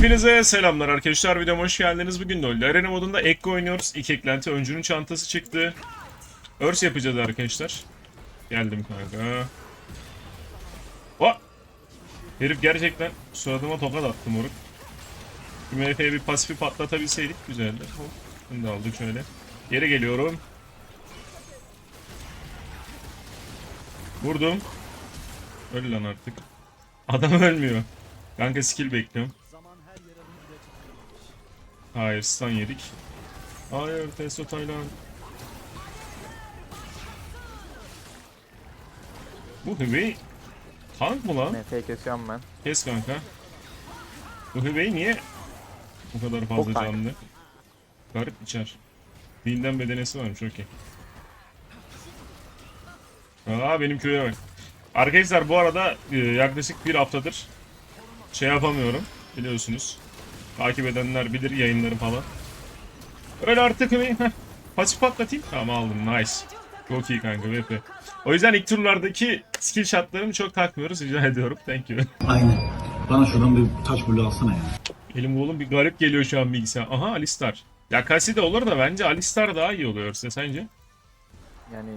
Hepinize selamlar arkadaşlar. Videoma hoş geldiniz. Bugün LoL Arena modunda Ekko oynuyoruz. İlk eklenti öncünün çantası çıktı. Örs yapacağız arkadaşlar. Geldim kanka. O! Herif gerçekten suratıma tokat attı moruk. Şimdi herifeye bir pasifi patlatabilseydik güzeldi. Da aldık şöyle. Geri geliyorum. Vurdum. Öl lan artık. Adam ölmüyor. Kanka skill bekliyorum. Hayır stun yedik. Hayır Testo Taylan. Bu Hüvey tank mı lan? NF'yi kesiyorum ben. Kes kanka. Bu Hüvey niye bu kadar fazla canlı? Garip içer. Dinden bedenesi varmış okey. Aa benim köye bak. Arkadaşlar bu arada e, yaklaşık bir haftadır şey yapamıyorum biliyorsunuz. Takip edenler bilir yayınları falan. Öyle artık Hüvey. heh. Pasif patlatayım. Tamam aldım nice. Çok iyi kanka VP. O yüzden ilk turlardaki skill shotlarımı çok takmıyoruz rica ediyorum. Thank you. Aynen. Bana şuradan bir taş bulu alsana ya. Elim oğlum bir garip geliyor şu an bilgisayar. Aha Alistar. Ya Kasi de olur da bence Alistar daha iyi oluyor size sence? Yani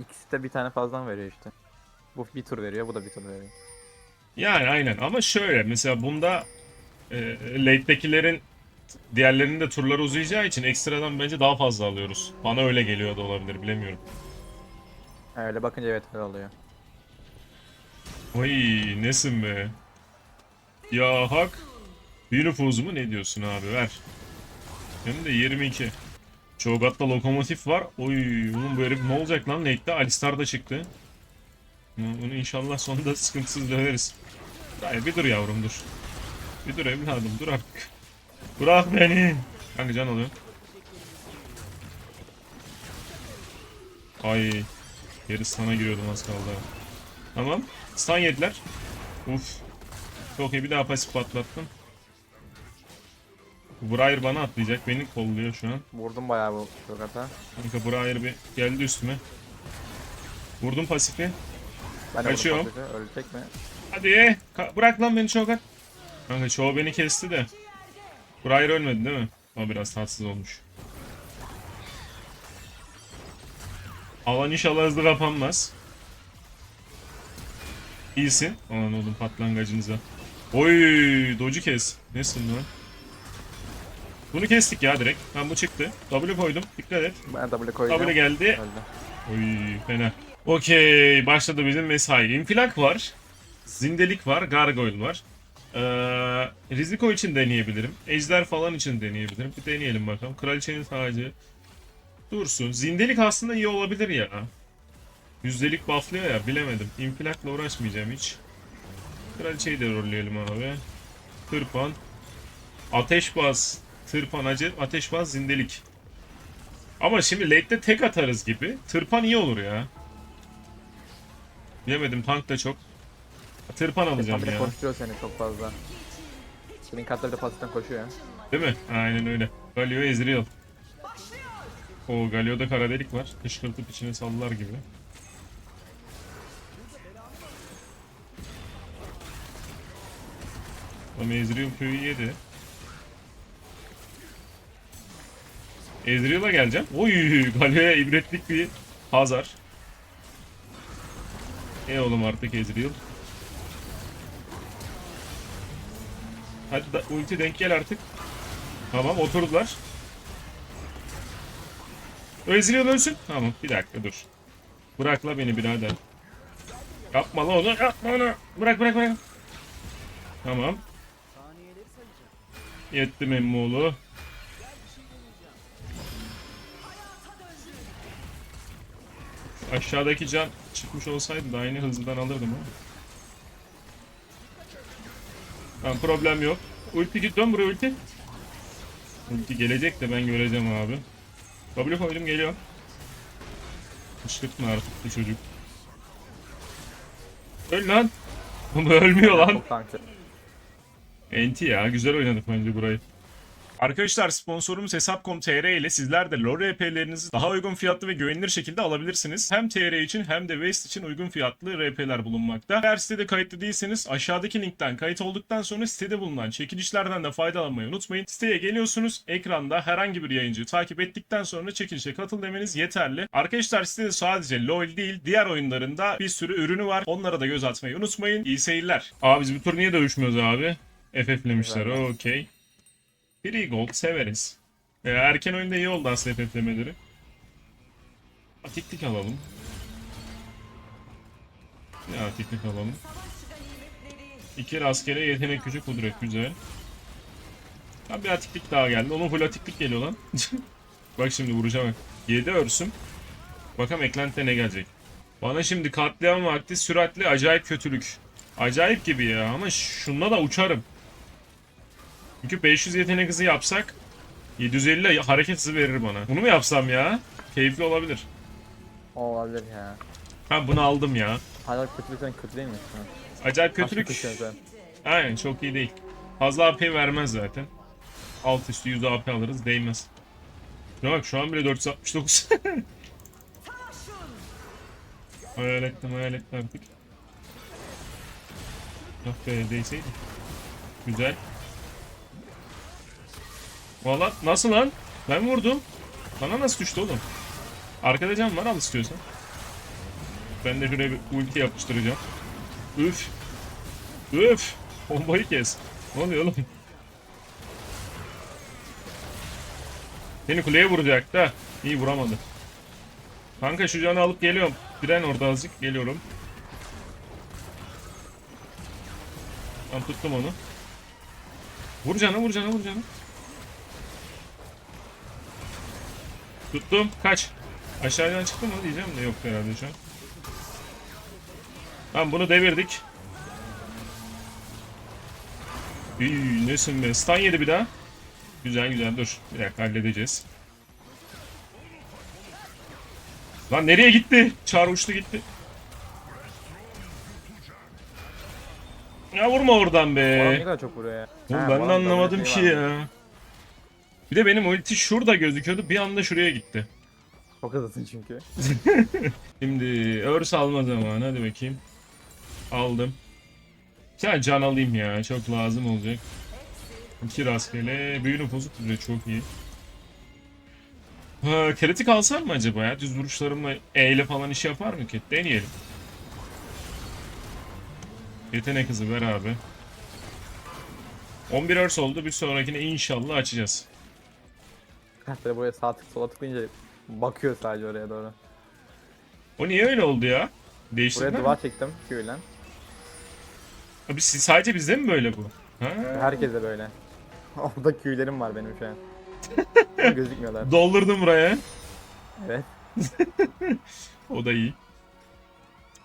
ikisi de bir tane fazladan veriyor işte. Bu bir tur veriyor, bu da bir tur veriyor. Yani aynen ama şöyle mesela bunda e, late'dekilerin diğerlerinin de turları uzayacağı için ekstradan bence daha fazla alıyoruz. Bana öyle geliyor da olabilir bilemiyorum. Öyle bakınca evet öyle oluyor. Oy nesin be? Ya hak. Bir nüfuzu mu ne diyorsun abi ver. Hem de 22. Çoğgat'ta lokomotif var. Oy bunun bu herif ne olacak lan late'de? Alistar da çıktı. Bunu inşallah sonunda sıkıntısız döveriz. Hayır bir dur yavrum dur. Bir dur evladım dur artık. Bırak beni. Kanka can alıyor. Ay. Geri sana giriyordum az kaldı. Tamam. Stun yediler. Uf. Çok iyi bir daha pasif patlattım. Briar bana atlayacak. Beni kolluyor şu an. Vurdum bayağı bu Shogat'a. Kanka Briar bir geldi üstüme. Vurdum pasifi. Ben Kaçıyorum. pasifi. Ölecek mi? Hadi. Ka- bırak lan beni Çogat. Kanka çoğu beni kesti de. Briar ölmedi değil mi? O biraz tatsız olmuş. Alan inşallah hızlı kapanmaz. İyisin. Aman oğlum patlangacınıza. Oy, docu kes. Nesin lan? Bunu kestik ya direkt. Ben bu çıktı. W koydum. Dikkat et. Ben W koyacağım. W geldi. Öldü. Oy fena. Okey başladı bizim mesai. İnfilak var. Zindelik var. Gargoyle var. Ee, Riziko için deneyebilirim. Ejder falan için deneyebilirim. Bir deneyelim bakalım. Kraliçenin tacı. Dursun. Zindelik aslında iyi olabilir ya. Yüzdelik bufflıyor ya bilemedim. İnfilakla uğraşmayacağım hiç. Kraliçeyi de rolleyelim abi. Tırpan. Ateşbaz. Tırpan acı. Ateşbaz zindelik. Ama şimdi late'de tek atarız gibi. Tırpan iyi olur ya. Bilemedim tank da çok. Tırpan alacağım ya. koşturuyor seni çok fazla. Senin katları da pasiften koşuyor ya. Değil mi? Aynen öyle. Galio Ezreal. O Galio'da kara delik var. Kışkırtıp içine sallar gibi. Ama Ezreal köyü yedi. Ezreal'a geleceğim. Oy Galio'ya ibretlik bir Hazar. E oğlum artık Ezreal. Hadi da, ulti denk gel artık. Tamam oturdular. Ezreal ölsün. Tamam bir dakika dur. Bırakla beni birader. Yapma lan onu yapma onu. Bırak bırak bırak. Tamam. Yettim emmoğlu. Aşağıdaki can çıkmış olsaydı da aynı hızlıdan alırdım ama. Tamam problem yok. Ulti dön buraya ulti. Ulti gelecek de ben göreceğim abi. W koydum geliyor. Kışkırtma artık bu çocuk. Öl lan. Bunu ölmüyor lan. Enti ya güzel oynadık bence burayı. Arkadaşlar sponsorumuz Hesap.com.tr ile sizler de LoL RP'lerinizi daha uygun fiyatlı ve güvenilir şekilde alabilirsiniz. Hem TR için hem de West için uygun fiyatlı RP'ler bulunmakta. Eğer sitede kayıtlı değilseniz aşağıdaki linkten kayıt olduktan sonra sitede bulunan çekilişlerden de faydalanmayı unutmayın. Siteye geliyorsunuz. Ekranda herhangi bir yayıncıyı takip ettikten sonra çekilişe katıl demeniz yeterli. Arkadaşlar sitede sadece LoL değil diğer oyunlarında bir sürü ürünü var. Onlara da göz atmayı unutmayın. İyi seyirler. Abi biz bu tur niye dövüşmüyoruz abi? FF'lemişler. Okey. Free Gold severiz. Ee, erken oyunda iyi oldu aslında FF'lemeleri. Atiklik alalım. Ne atiklik alalım? İki rastgele yetenek gücü kudret güzel. Ha bir atiklik daha geldi. Onun full atiklik geliyor lan. bak şimdi vuracağım. 7 örsüm. Bakalım eklentide ne gelecek. Bana şimdi katliam vakti süratli acayip kötülük. Acayip gibi ya ama şununla da uçarım. Çünkü 500 yetenek hızı yapsak 750 hareket hızı verir bana. Bunu mu yapsam ya? Keyifli olabilir. Olabilir ya. Ha bunu aldım ya. Hala kötülükten kötü değil mi? Acayip kötülük. kötü sen? Aynen çok iyi değil. Fazla AP vermez zaten. Alt üstü 100 AP alırız değmez. Şuna bak şu an bile 469. hayal ettim hayal ettim artık. Ah be değseydi. Güzel. Valla nasıl lan? Ben vurdum. Bana nasıl düştü oğlum? Arkada can var al istiyorsan. Ben de şuraya bir ulti yapıştıracağım. Üf. Üf. Bombayı kes. Ne oluyor oğlum? Beni kuleye vuracak da. İyi vuramadı. Kanka şu canı alıp geliyorum. Diren orada azıcık. Geliyorum. Ben tuttum onu. Vur canı vur canı vur canı. Tuttum. Kaç. Aşağıdan çıktı mı diyeceğim de yok herhalde şu an. Tamam bunu devirdik. İyi nesin be? Stun yedi bir daha. Güzel güzel dur. Bir dakika halledeceğiz. Lan nereye gitti? Çağrı uçtu gitti. Ya vurma oradan ne be. kadar çok vuruyor ya. Oğlum ben de anlamadım şey ki ya. Bir de benim ulti şurada gözüküyordu. Bir anda şuraya gitti. Çok hızlısın çünkü. Şimdi örs alma zamanı. Hadi bakayım. Aldım. Sen can alayım ya. Çok lazım olacak. İki rastgele. Büyü nüfusu tutuyor. Çok iyi. Ha, kritik alsam mı acaba ya? Düz vuruşlarımla E ile falan iş yapar mı ki? Deneyelim. Yetenek hızı ver abi. 11 örs oldu. Bir sonrakine inşallah açacağız. Kartları buraya sağ tık sola tıklayınca bakıyor sadece oraya doğru. O niye öyle oldu ya? Buraya Değiştirme mi? duvar çektim Q'yle. Abi siz- sadece bizde mi böyle bu? Ha? Herkese böyle. Orada Q'lerim var benim şu an. Ama Gözükmüyorlar. Doldurdum buraya. Evet. O da iyi.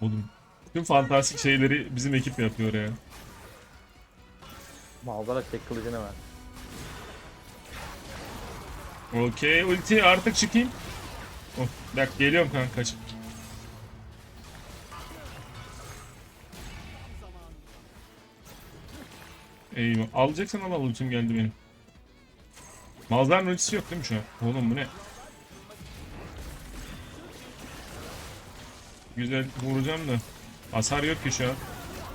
Oğlum. Tüm fantastik şeyleri bizim ekip yapıyor ya. Malzara tek kılıcı ne var? Okey ulti artık çıkayım. Oh, bir dakika geliyorum kanka kaç. Eyvah. Alacaksan al al ultim geldi benim. Malzarın ultisi yok değil mi şu an? Oğlum bu ne? Güzel vuracağım da. Hasar yok ki şu an.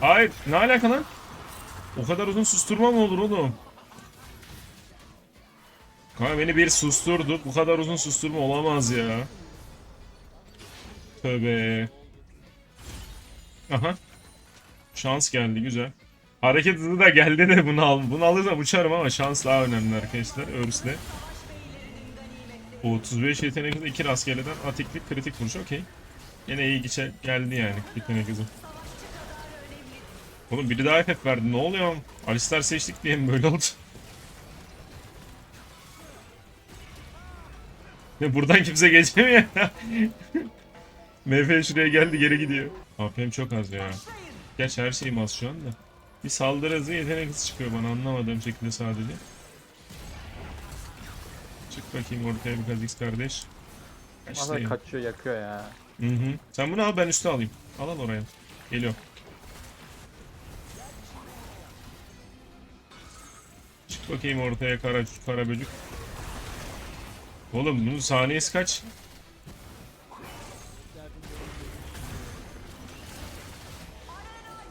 Hayır ne alaka lan? O kadar uzun susturma mı olur oğlum? Kanka beni bir susturdu. Bu kadar uzun susturma olamaz ya. Tövbe. Aha. Şans geldi güzel. Hareket hızı da geldi de bunu al. Bunu alırsam uçarım ama şans daha önemli arkadaşlar. Örsle. 35 yetenek hızı 2 rastgeleden atiklik kritik vuruş okey. Yine iyi geçe geldi yani yetenek hızı. Oğlum biri daha FF verdi ne oluyor? Alistar seçtik diye mi böyle oldu? Buradan kimse geçemiyor. MF şuraya geldi geri gidiyor. AP'm çok az ya. Geç her şeyim az şu anda. Bir saldırı hızı yetenek hızı çıkıyor bana anlamadığım şekilde sadece. Çık bakayım ortaya bir Kha'Zix kardeş. Ya. kaçıyor yakıyor ya. Hı hı. Sen bunu al ben üstü alayım. Al al oraya. Geliyorum. Çık bakayım ortaya kara, kara böcük. Oğlum bunun saniyesi kaç?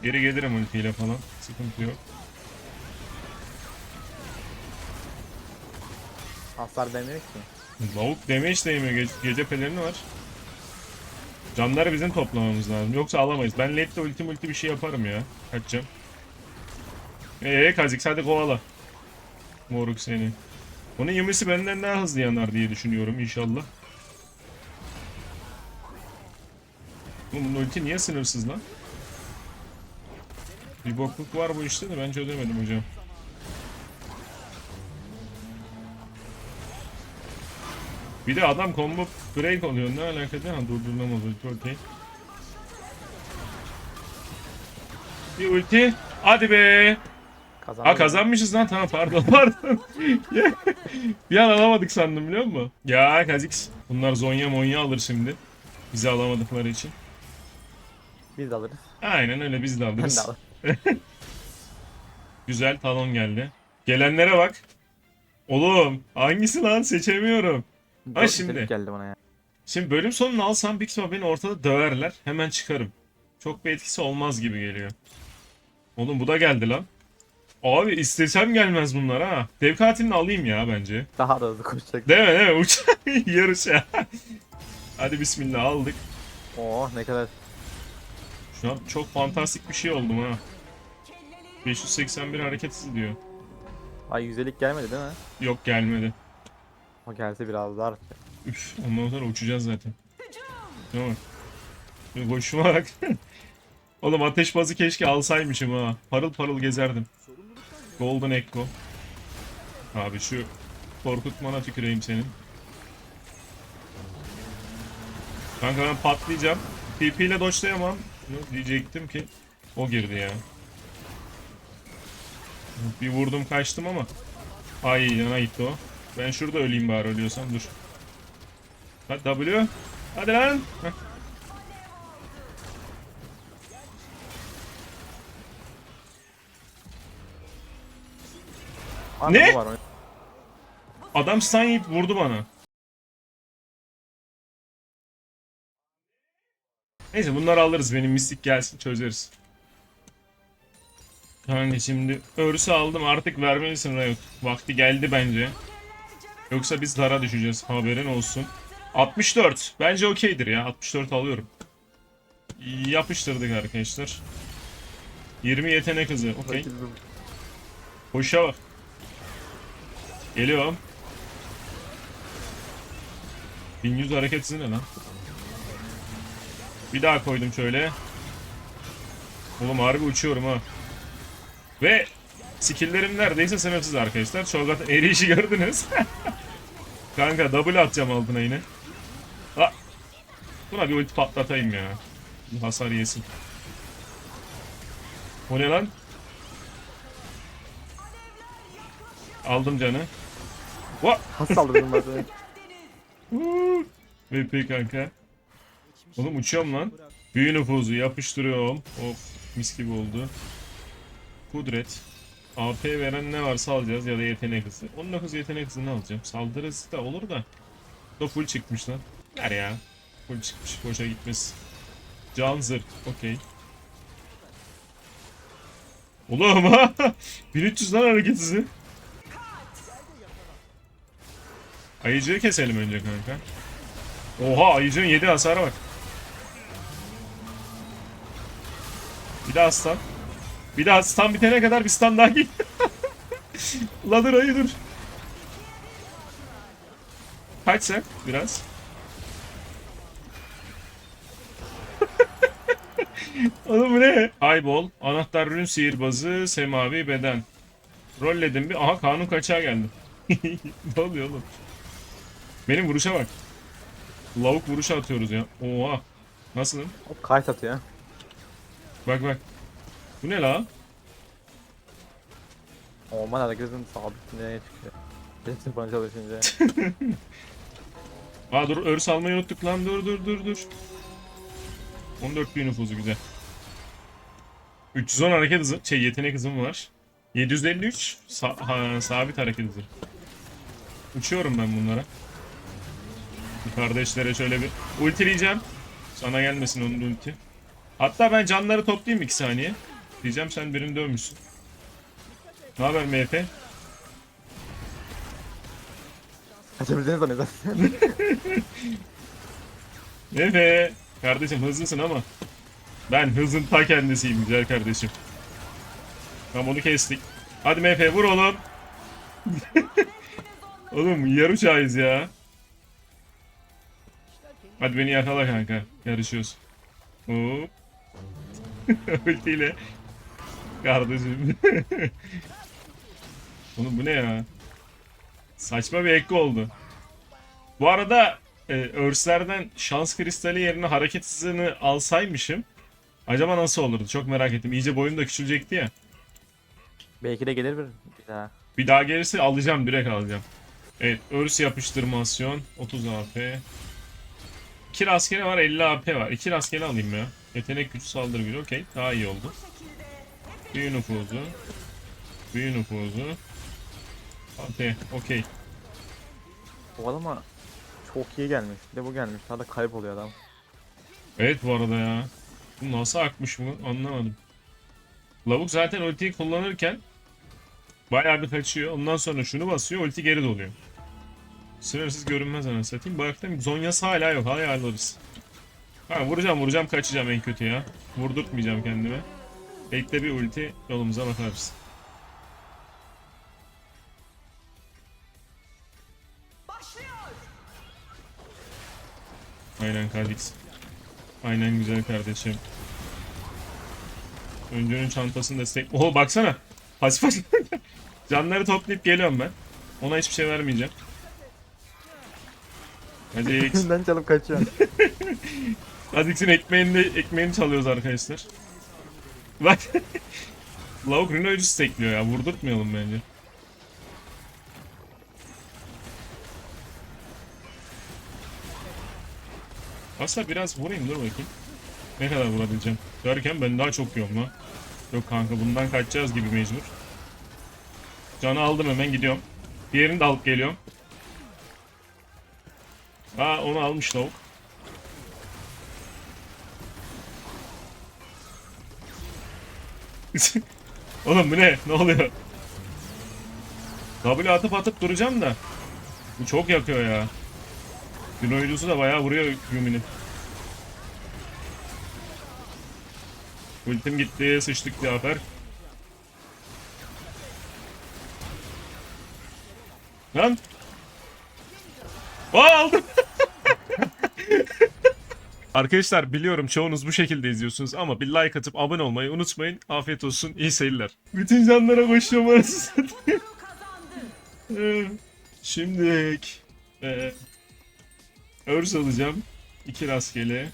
Geri gelirim ultiyle falan. Sıkıntı yok. Hasar demiyor ki. Lavuk damage değmiyor. Gece, gece pelerini var. Canları bizim toplamamız lazım. Yoksa alamayız. Ben late'de ulti multi bir şey yaparım ya. Kaçacağım. Eee Kazix hadi kovala. Moruk seni. Onun yemesi benden daha hızlı yanar diye düşünüyorum inşallah. Bunun ulti niye sınırsız lan? Bir bokluk var bu işte de ben çözemedim hocam. Bir de adam combo break oluyor. Ne alakası? Ha durdurulamaz ulti okey. Bir ulti. Hadi be. Kazandı. Ha kazanmışız lan tamam pardon pardon. bir an alamadık sandım biliyor musun? Ya Kazix. Bunlar Zonya Monya alır şimdi. Bizi alamadıkları için. Biz de alırız. Aynen öyle biz de Ben de alırız. alırım. Güzel talon geldi. Gelenlere bak. Oğlum hangisi lan seçemiyorum. Ha Dört şimdi. geldi bana ya. Şimdi bölüm sonunu alsam büyük ihtimal beni ortada döverler. Hemen çıkarım. Çok bir etkisi olmaz gibi geliyor. Oğlum bu da geldi lan. Abi istesem gelmez bunlar ha. Dev katilini alayım ya bence. Daha da hızlı koşacak. Değil mi değil mi? Uç yarış ya. Hadi bismillah aldık. Oh ne kadar. Şu an çok fantastik bir şey oldum ha. 581 hareketsiz diyor. Ay yüzdelik gelmedi değil mi? Yok gelmedi. O gelse biraz daha artacak. Üf, ondan sonra uçacağız zaten. Bir Boşuma bak. Oğlum ateş bazı keşke alsaymışım ha. Parıl parıl gezerdim. Golden Echo. Abi şu korkutmana tüküreyim senin. Kanka ben patlayacağım. PP ile dodge'layamam. Ne Diyecektim ki o girdi ya. Bir vurdum kaçtım ama. Ay yana gitti o. Ben şurada öleyim bari ölüyorsam dur. Hadi W. Hadi lan. Heh. Ne? Var. Adam stun yiyip vurdu bana. Neyse bunları alırız. Benim mistik gelsin çözeriz. Kanka şimdi örsü aldım artık vermelisin Riot. Vakti geldi bence. Yoksa biz dara düşeceğiz. Haberin olsun. 64. Bence okeydir ya. 64 alıyorum. Yapıştırdık arkadaşlar. 20 yetenek hızı. Okey. Koşa bak. Geliyorum. 1100 hareket hızı ne lan? Bir daha koydum şöyle. Oğlum harbi uçuyorum ha. Ve skill'lerim neredeyse sınırsız arkadaşlar. Çoğgat erişi gördünüz. Kanka double atacağım altına yine. Ha. Buna bir ulti patlatayım ya. Bir hasar yesin. O ne lan? Aldım canı. Has saldırdım ben sana. VP kanka. Oğlum uçuyorum lan. Büyü nüfuzu yapıştırıyorum. Of mis gibi oldu. Kudret. AP veren ne varsa alacağız ya da yetenek hızı. 19 yetenek hızını alacağım. Saldırı hızı da olur da. Da full çıkmış lan. Ver ya. Full çıkmış. Boşa gitmez. Can zırh. Okey. Oğlum ha. 1300 lan hareket hızı. Ayıcığı keselim önce kanka. Oha ayıcığın 7 hasara bak. Bir daha stun. Bir daha stun bitene kadar bir stun daha gel. La dur ayı dur. Kaç sen biraz. Oğlum bu ne? Aybol, anahtar rün sihirbazı, semavi beden. Rolledim bir. Aha kanun kaçağı geldi. ne oluyor oğlum? Benim vuruşa bak. Lavuk vuruşa atıyoruz ya. Oha. Nasılım? Hop kayıt atıyor. Bak bak. Bu ne la? Olman herkesin sabitliğine çıkıyor. Hepsi bana çalışınca. Aa dur örs almayı unuttuk lan. Dur dur dur dur. 14 bin nüfusu güzel. 310 hareket hızı, şey yetenek hızım var. 753 sa- ha, sabit hareket hızı. Uçuyorum ben bunlara. Bu kardeşlere şöyle bir ultileyeceğim. Sana gelmesin onun ulti. Hatta ben canları toplayayım 2 saniye. Diyeceğim sen birini dövmüşsün. Ne haber MF? Kaçabileceğini zaten. MF! Kardeşim hızlısın ama. Ben hızın ta kendisiyim güzel kardeşim. Tamam onu kestik. Hadi MF vur oğlum. oğlum yarı uçağıyız ya. Hadi beni yakala kanka. Yarışıyoruz. Hop. Ultiyle. Kardeşim. Oğlum bu ne ya? Saçma bir ekko oldu. Bu arada e, örslerden şans kristali yerine hareket hızını alsaymışım. Acaba nasıl olurdu? Çok merak ettim. İyice boyum da küçülecekti ya. Belki de gelir bir, bir daha. Bir daha gelirse alacağım. Direkt alacağım. Evet. Örs yapıştırmasyon. 30 AP. 2 rastgele var. 50 AP var. 2 rastgele alayım ya. Yetenek güç saldırı gücü. Okey. Daha iyi oldu. Büyü nüfuzu. Büyü nüfuzu. AP. Okey. Bu adama çok iyi gelmiş. Bir de bu gelmiş. Daha da kayboluyor adam. Evet bu arada ya. Bu nasıl akmış bu anlamadım. Lavuk zaten ultiyi kullanırken bayağı bir kaçıyor. Ondan sonra şunu basıyor ulti geri doluyor. Sınırsız görünmez anasını satayım. Baktım Zonya'sı hala yok. Hala alırız. Ha, vuracağım vuracağım kaçacağım en kötü ya. Vurdurtmayacağım kendime. Bekle bir ulti yolumuza bakarız. Aynen Kalix. Aynen güzel kardeşim. Öncünün çantasını destek... Oho baksana. Pasif. Canları toplayıp geliyorum ben. Ona hiçbir şey vermeyeceğim. Hadi X. Elinden çalıp kaçıyor. Hadi X'in ekmeğini, ekmeğini çalıyoruz arkadaşlar. Bak. Lavuk Rino öcü stekliyor ya. Vurdurtmayalım bence. Aslında biraz vurayım dur bakayım. Ne kadar vurabileceğim. Derken ben daha çok yiyorum lan. Yok kanka bundan kaçacağız gibi mecbur. Canı aldım hemen gidiyorum. Diğerini de alıp geliyorum. Aa onu almış lavuk. Oğlum bu ne? Ne oluyor? W atıp atıp duracağım da. Bu çok yakıyor ya. Gün oyuncusu da bayağı vuruyor Yumi'nin. Ultim gitti, sıçtık Cafer. Lan! Aa aldım! Arkadaşlar biliyorum çoğunuz bu şekilde izliyorsunuz ama bir like atıp abone olmayı unutmayın. Afiyet olsun, iyi seyirler. Bütün canlara koşuyorum arası satayım. Ee, Şimdi e, örs alacağım. İki rastgele.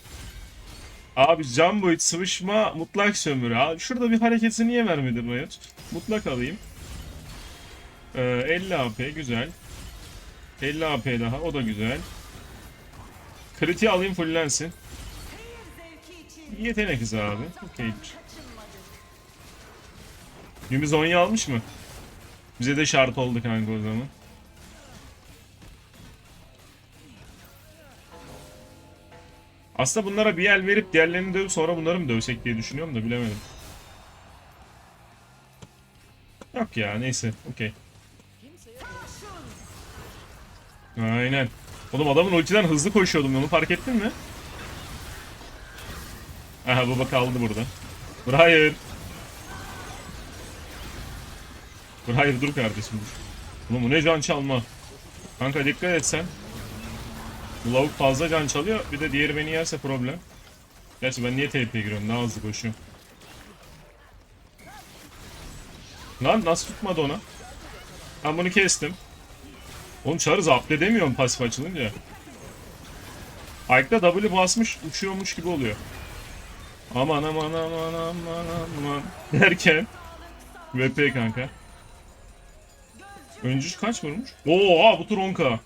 Abi can boyut sıvışma mutlak sömürü. Abi şurada bir hareketi niye vermedin Riot? Mutlak alayım. Ee, 50 AP güzel. 50 AP daha o da güzel. Kriti alayım fullensin. Yetenek hızı abi. Okeydir. Yumi Zonya almış mı? Bize de şart oldu kanka o zaman. Aslında bunlara bir el verip diğerlerini dövüp sonra bunları mı dövsek diye düşünüyorum da bilemedim. Yok ya neyse okey. Aynen. Oğlum adamın ultiden hızlı koşuyordum onu fark ettin mi? Aha baba kaldı burada. Dur hayır. Dur kardeşim dur. Oğlum bu ne can çalma. Kanka dikkat et sen. Bu lavuk fazla can çalıyor. Bir de diğeri beni yerse problem. Gerçi ben niye TP'ye giriyorum? Daha hızlı koşuyorum. Lan nasıl tutmadı ona? Ben bunu kestim. Oğlum çarı zapt edemiyorum pasif açılınca. Ike'da W basmış uçuyormuş gibi oluyor. Aman aman aman aman aman derken VP kanka. Öncü kaç vurmuş? Oo bu tur 10k.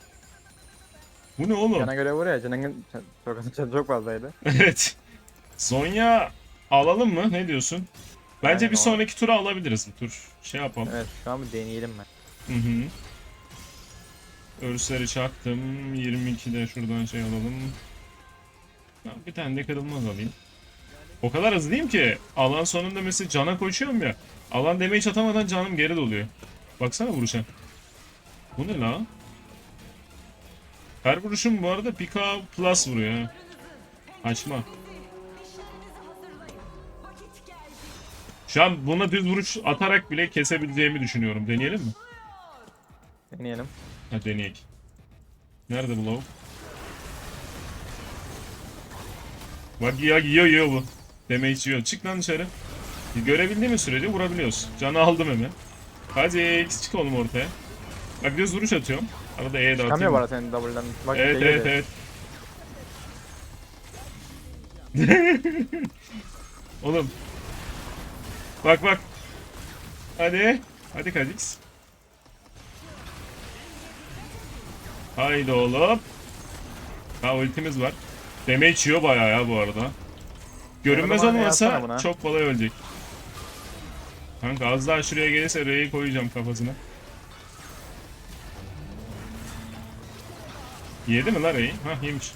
Bu ne oğlum? Cana göre vuruyor. Canın çok, çok fazlaydı. Evet. Zonya alalım mı? Ne diyorsun? Bence Aynen bir o. sonraki tura alabiliriz bu tur. Şey yapalım. Evet şu an bir deneyelim ben. Hı hı. Örsleri çaktım. 22'de şuradan şey alalım. Bir tane de kırılmaz alayım. O kadar hızlıyım ki alan sonunda mesela cana koşuyorum ya. Alan damage atamadan canım geri doluyor. Baksana vuruşa. Bu ne la? Her vuruşum bu arada Pika Plus vuruyor ha. Açma. Şu an buna düz vuruş atarak bile kesebileceğimi düşünüyorum. Deneyelim mi? Deneyelim. Ha deneyek. Nerede bu lavuk? Bak ya yiyor yiyor bu. Damage yiyor. Çık lan dışarı. Görebildiğimiz sürece vurabiliyoruz. Canı aldım hemen. Hadi X çık oğlum ortaya. Bak düz vuruş atıyorum. Arada E'ye de Çıkamıyor atayım. bu arada senin W'den. Bak Evet evet evet. Oğlum. Bak bak. Hadi. Hadi Kha'Zix. Haydi oğlum. Ha ultimiz var. Damage yiyor bayağı ya bu arada. Görünmez olmasa buna. çok kolay ölecek. Kanka az daha şuraya gelirse R'yi koyacağım kafasına. Yedi mi lan R'yi? Hah yemiş.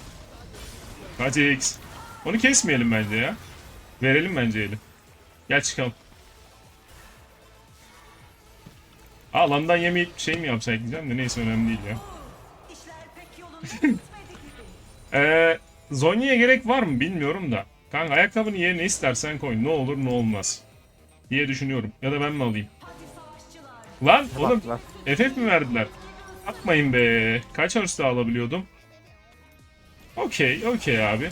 Hadi X. Onu kesmeyelim bence ya. Verelim bence eli. Gel çıkalım. Aa landan yemeyip şey mi yapsak diyeceğim de neyse önemli değil ya. Ee, Zonya'ya gerek var mı bilmiyorum da. Kanka ayakkabını yerine istersen koy. Ne olur ne olmaz. Diye düşünüyorum. Ya da ben mi alayım? Lan oğlum Bak, bak. FF mi verdiler? Yapmayın be. Kaç hırsda alabiliyordum? Okey, okey abi.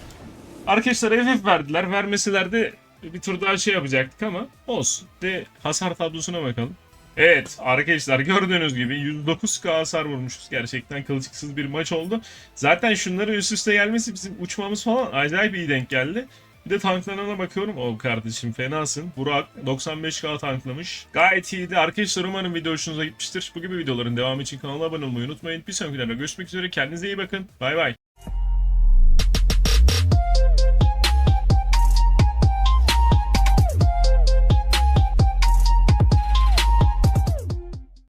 Arkadaşlar FF verdiler. Vermeseler de bir tur daha şey yapacaktık ama olsun. De hasar tablosuna bakalım. Evet arkadaşlar gördüğünüz gibi 109k hasar vurmuşuz. Gerçekten kılçıksız bir maç oldu. Zaten şunları üst üste gelmesi bizim uçmamız falan acayip iyi denk geldi. Bir de tanklarına bakıyorum. O kardeşim fenasın. Burak 95k tanklamış. Gayet iyiydi. Arkadaşlar umarım video hoşunuza gitmiştir. Bu gibi videoların devamı için kanala abone olmayı unutmayın. Bir sonraki videoda görüşmek üzere. Kendinize iyi bakın. Bay bay.